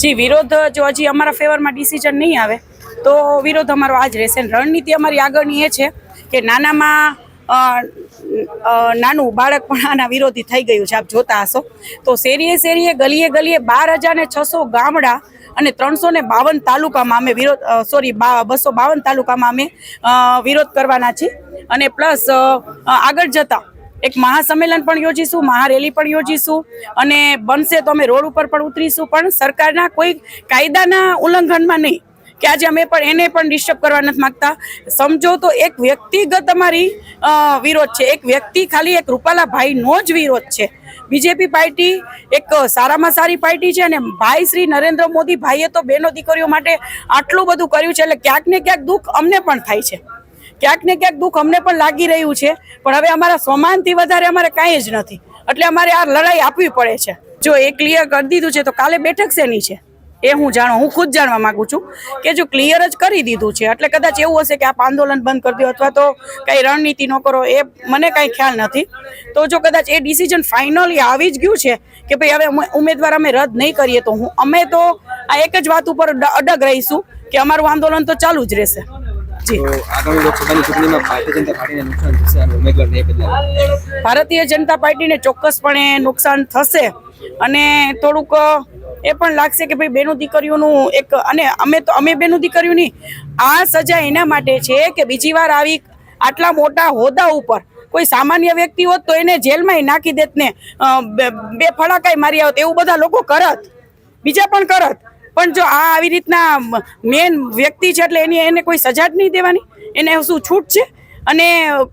જી, વિરોધ, જો હજી અમારા ફેવરમાં ડિસિઝન નહીં આવે, તો વિરોધ અમારો આ જ રહેશે. રણનીતિ અમારી આગળની એ છે કે નાનામાં નાનું બાળક પણ આના વિરોધી થઈ ગયું છે. આપ જોતા હશો. તો શેરીએ શેરીએ, ગલીએ ગલીએ બાર હજાર ને છસો ગામડા અને ત્રણસો ને બાવન તાલુકામાં અમે વિરોધ સોરી બસો બાવન તાલુકામાં અમે વિરોધ કરવાના છીએ. અને પ્લસ આગળ જતા એક મહાસંમેલન પણ યોજીશું, મહારેલી પણ યોજીશું અને બનશે તો અમે રોડ ઉપર પણ ઉતરીશું, પણ સરકારના કોઈ કાયદાના ઉલ્લંઘનમાં નહીં કે આજે અમે પણ એને પણ ડિસ્ટર્બ કરવા નથી માંગતા. સમજો તો એક વ્યક્તિગત અમારી વિરોધ છે. એક વ્યક્તિ ખાલી એક રૂપાલા ભાઈનો જ વિરોધ છે. બીજેપી પાર્ટી એક સારામાં સારી પાર્ટી છે અને ભાઈ શ્રી નરેન્દ્ર મોદી ભાઈએ તો બહેનો દીકરીઓ માટે આટલું બધું કર્યું છે એટલે ક્યાંક ને ક્યાંક દુઃખ અમને પણ થાય છે. ક્યાંક ને ક્યાંક દુઃખ અમને પણ લાગી રહ્યું છે, પણ હવે અમારા સમાનથી વધારે અમારે કાંઈ જ નથી. એટલે અમારે આ લડાઈ આપવી પડે છે. જો એ ક્લિયર કરી દીધું છે, તો કાલે બેઠક શેની છે? એ હું જાણું, હું ખુદ જાણવા માગું છું કે જો ક્લિયર જ કરી દીધું છે, એટલે કદાચ એવું હશે કે આપ આંદોલન બંધ કરી દો અથવા તો કંઈ રણનીતિ ન કરો, એ મને કાંઈ ખ્યાલ નથી. તો જો કદાચ એ ડિસિઝન ફાઇનલી આવી જ ગયું છે કે ભાઈ હવે ઉમેદવાર અમે રદ નહીં કરીએ, તો હું, અમે તો આ એક જ વાત ઉપર અડગ રહીશું કે અમારું આંદોલન તો ચાલુ જ રહેશે. તો આગામી લોકસભાની ચૂંટણીમાં ભારતીય જનતા પાર્ટીને નુકસાન થશે અને ઉમેદવાર નહીં બદલાય ભારતીય જનતા પાર્ટીને ચોક્કસપણે નુકસાન થશે. અને થોડુંક એ પણ લાગશે કે ભાઈ બેનું દીકરીઓનું એક અને અમે તો અમે બેનું દીકરીઓની આ સજા એના માટે છે કે બીજી વાર આવી આટલા મોટા હોદ્દા ઉપર કોઈ સામાન્ય વ્યક્તિ હોત તો એને જેલમાં નાખી દેત ને બે- ફળાકાઈ મારી આવત. એવું બધા લોકો કરત. બીજા પણ કરત. પણ જો આ આવી રીતના મેન વ્યક્તિ છે એટલે એની એને કોઈ સજા જ નહીં દેવાની. એને શું છૂટ છે? અને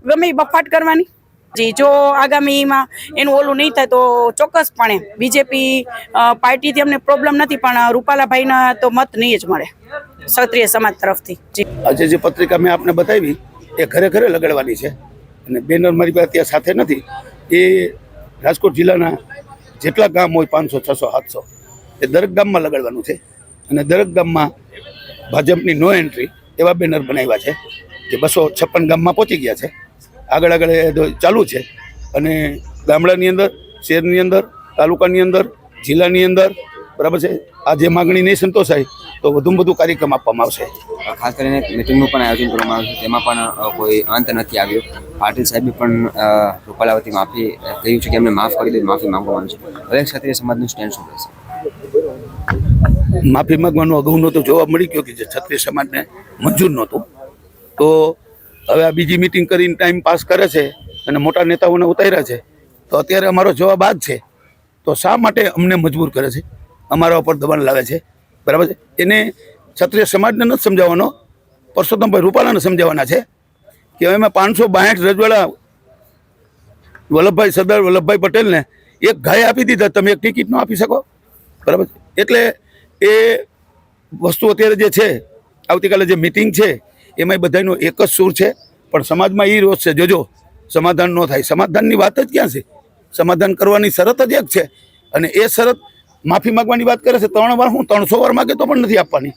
ગમે બફાટ કરવાની. જી, જો આગામીમાં એનું ઓલું નહીં થાય તો ચોક્કસપણે બીજેપી પાર્ટીથી અમને પ્રોબ્લેમ નથી, પણ રૂપાલાભાઈના તો મત નહીં જ મળે. ક્ષત્રિય સમાજ તરફથી. જી. આજે જે પત્રિકા મેં આપને બતાવી, એ ઘરે ઘરે લગાડવાની છે. અને બેનર મારી પાસે ત્યાં સાથે નથી. એ રાજકોટ જિલ્લાના જેટલા ગામ હોય પાંચસો, છસો, સાતસો એ દરેક ગામમાં લગાડવાનું છે. અને દરેક ગામમાં ભાજપની નો એન્ટ્રી એવા બેનર બનાવ્યા છે, જે બસો છપ્પન ગામમાં પહોંચી ગયા છે. આગળ આગળ ચાલુ છે. અને ગામડાની અંદર, શહેરની અંદર, તાલુકાની અંદર, જિલ્લાની અંદર, બરાબર છે? આ જે માગણી નહીં સંતોષાય, તો વધુમાં વધુ કાર્યક્રમ આપવામાં આવશે. ખાસ કરીને મિટિંગનું પણ આયોજન કરવામાં આવ્યું તેમાં પણ કોઈ અંત નથી આવ્યો. પાટીલ સાહેબે પણ રૂપાલાવતી માફી કહ્યું છે કે એમને માફ કરી દે, માફી માંગવામાં આવી છે. દરેક ક્ષત્રિય સમાજનું સ્ટેન્ડ શું રહેશે? માફી માંગવાનો અગાઉ નહોતું જવાબ મળી ગયો કે જે ક્ષત્રિય સમાજને મંજૂર નહોતું. તો હવે આ બીજી મિટિંગ કરીને ટાઈમ પાસ કરે છે અને મોટા નેતાઓને ઉતાર્યા છે. તો અત્યારે અમારો જવાબ આ છે. તો શા માટે અમને મજબૂર કરે છે? અમારા ઉપર દબાણ લાવે છે. બરાબર છે? એને ક્ષત્રિય સમાજને નથી સમજાવવાનો. પરસોત્તમભાઈ રૂપાલાને સમજાવવાના છે કે એમાં પાંચસો બાસઠ રજવાડા વલ્લભભાઈ સરદાર વલ્લભભાઈ પટેલને એક ગાય આપી દીધા. તમે એક ટિકિટ ન આપી શકો. બરાબર? એટલે એ વસ્તુ અત્યારે જે છે, આવતીકાલે જે મિટિંગ છે એમાં બધાનો એક જ સૂર છે. પણ સમાજમાં એ રોષ છે. જોજો, સમાધાન ન થાય. સમાધાનની વાત જ ક્યાં છે? સમાધાન કરવાની શરત જ એક છે. અને એ શરત માફી માગવાની વાત કરે છે, ત્રણ વાર હું ત્રણસો વાર માગે તો પણ નથી આપવાની.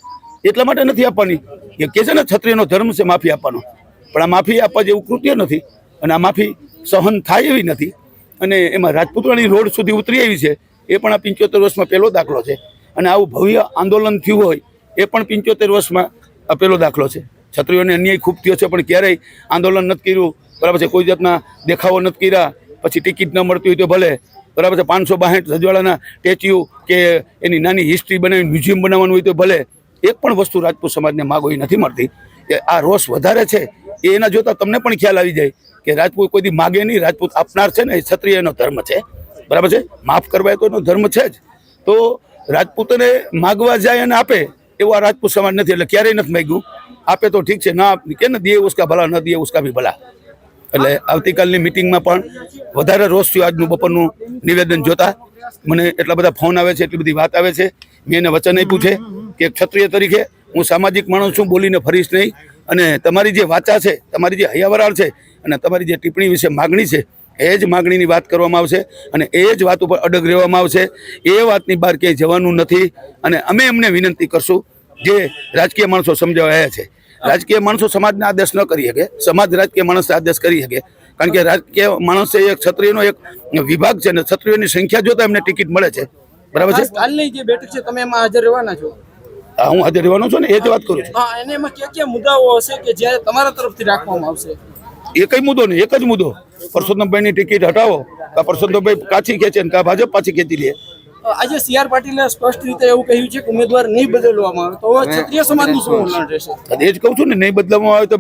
એટલા માટે નથી આપવાની. એ કહે છે ને, ક્ષત્રિયનો ધર્મ છે, માફી આપવાનો. પણ આ માફી આપવા જેવું કૃત્ય નથી. અને આ માફી સહન થાય એવી નથી. અને એમાં રાજપૂતાણી રોડ સુધી ઉતરી આવી છે. એ પણ આ પંચોતેર વર્ષમાં પહેલો દાખલો છે. અને આવું ભવ્ય આંદોલન થયું હોય, એ પણ પંચોતેર વર્ષમાં આપેલો દાખલો છે. છત્રીઓને અન્યાય ખૂબ થયો છે, પણ ક્યારેય આંદોલન નથી કર્યું. બરાબર છે, કોઈ જાતના દેખાવો નથી કર્યા. પછી ટિકિટ ન મળતી હોય તો ભલે. બરાબર છે, પાંચસો બાસઠ રજવાડાના સ્ટેચ્યુ કે એની નાની હિસ્ટ્રી બનાવી મ્યુઝિયમ બનાવવાનું હોય તો ભલે. એક પણ વસ્તુ રાજપૂત સમાજને માગોઈ નથી મળતી, કે આ રોષ વધારે છે, એ એના જોતાં તમને પણ ખ્યાલ આવી જાય કે રાજપૂત કોઈ દી માગે નહીં. રાજપૂત આપનાર છે ને, એ ક્ષત્રિયનો ધર્મ છે. બરાબર છે, માફ કરવા એનો ધર્મ છે જ. તો રાજપૂતને માગવા જાય અને આપે, એવો આ રાજપૂત સમાજ નથી. એટલે ક્યારેય નથી માગ્યું. આપે તો ઠીક છે, ના, કે ન દે ઉસકા ભલા, ન દે ઉસકા ભી ભલા. એટલે આવતીકાલની મિટિંગમાં પણ વધારે રોષ થયો આજનું બપોરનું નિવેદન જોતા. મને એટલા બધા ફોન આવે છે, એટલી બધી વાત આવે છે. મેં એને વચન આપ્યું છે કે એક ક્ષત્રિય તરીકે હું સામાજિક માણસ છું, બોલીને ફરીશ નહીં. અને તમારી જે વાચા છે, તમારી જે હૈયાવરાળ છે અને તમારી જે ટિપ્પણી વિશે માગણી છે એ જ માગણીની વાત કરવામાં આવશે અને એ જ વાત ઉપર અડગ રહેવામાં આવશે. એ વાતની બહાર ક્યાંય જવાનું નથી અને અમે એમને વિનંતી કરશું જે રાજકીય માણસો સમજાવ્યા છે. રાજકીય માણસો સમાજને આદેશ ન કરી શકે. સમાજ રાજકીય માણસને આદેશ કરી શકે. કારણ કે રાજકીય માણસે એક ક્ષત્રિયનો એક વિભાગ છે ને ક્ષત્રિયોની સંખ્યા જોતા એમને ટિકિટ મળે છે. બરાબર છે? કાલની જે બેઠક છે તમે એમાં હાજર રહેવાના છો? હા, હું હાજર રહેવાનો છું ને એ જ વાત કરું છું. હા એને એમાં કયા કયા મુદ્દાઓ હશે કે જે તમારા તરફથી રાખવામાં આવશે? એ કઈ મુદ્દો નહીં એક જ મુદ્દો. પરસોત્તમભાઈની ટિકિટ હટાવો કા પરસોત્તમભાઈ પાછી ખેંચે ને કા ભાજપ પાછી ખેંચી લે. આજે સી આર પાટીલે સ્પષ્ટ રીતે એવું કહ્યું છે કે ઉમેદવાર નહીં બદલવામાં આવે તો ક્ષત્રિય સમાજનું શું વલણ રહેશે? એ જ કહું છું ને નહીં બદલવામાં આવે તો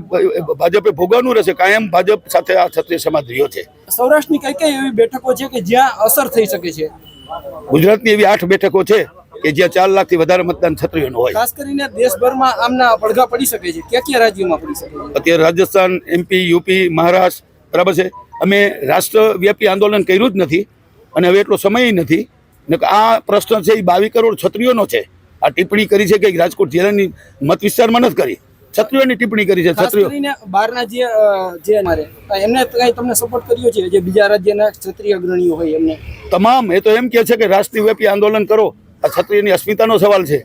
ભાજપે ભોગવવાનું રહેશે કાયમ ભાજપ સાથે આ ક્ષત્રિય સમાજ રહ્યો છે. સૌરાષ્ટ્રની કઈ કઈ એવી બેઠકો છે કે જ્યાં અસર થઈ શકે છે? ગુજરાતની એવી આઠ બેઠકો છે કે જ્યાં ચાર લાખથી વધારે મતદાન ક્ષત્રિયોનું હોય. ખાસ કરીને દેશભરમાં આમના પડઘા પડી શકે છે. ક્યાં ક્યાં રાજ્યોમાં પડી શકે અત્યારે રાજસ્થાન એમપી યુપી મહારાષ્ટ્ર બરાબર છે? અમે રાષ્ટ્રવ્યાપી આંદોલન કર્યું જ નથી અને હવે એટલો સમય નથી. ને આ પ્રશ્ન છે એ બાવીસ કરોડ છત્રીઓનો છે. આ ટિપ્પણી કરી છે કે રાજકોટ જિલ્લાની મત વિસ્તારમાં નથી કરી. છત્રીઓની ટિપ્પણી કરી છે છત્રીઓ બહારના જે જે અમારે એમને કઈ તમને સપોર્ટ કર્યો છે? જે બીજા રાજ્યના ક્ષત્રિય અગ્રણીઓ હોય એમને? તમામ એ તો એમ કહે છે કે રાષ્ટ્રવ્યાપી આંદોલન કરો. આ ક્ષત્રિયની અસ્મિતાનો સવાલ છે.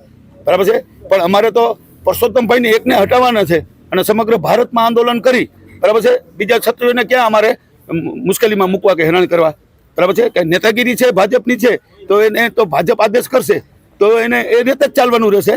બરાબર છે? પણ અમારે તો પરસોત્તમભાઈને એકને હટાવવાના છે અને સમગ્ર ભારતમાં આંદોલન કરી. બરાબર છે? બીજા ક્ષત્રિયોને ક્યાં અમારે મુશ્કેલીમાં મૂકવા કે હેરાન કરવા. બરાબર છે? કે નેતાગીરી છે, ભાજપની છે, તો એને તો ભાજપ આદેશ કરશે. તો એને એ રીતે જ ચાલવાનું રહેશે.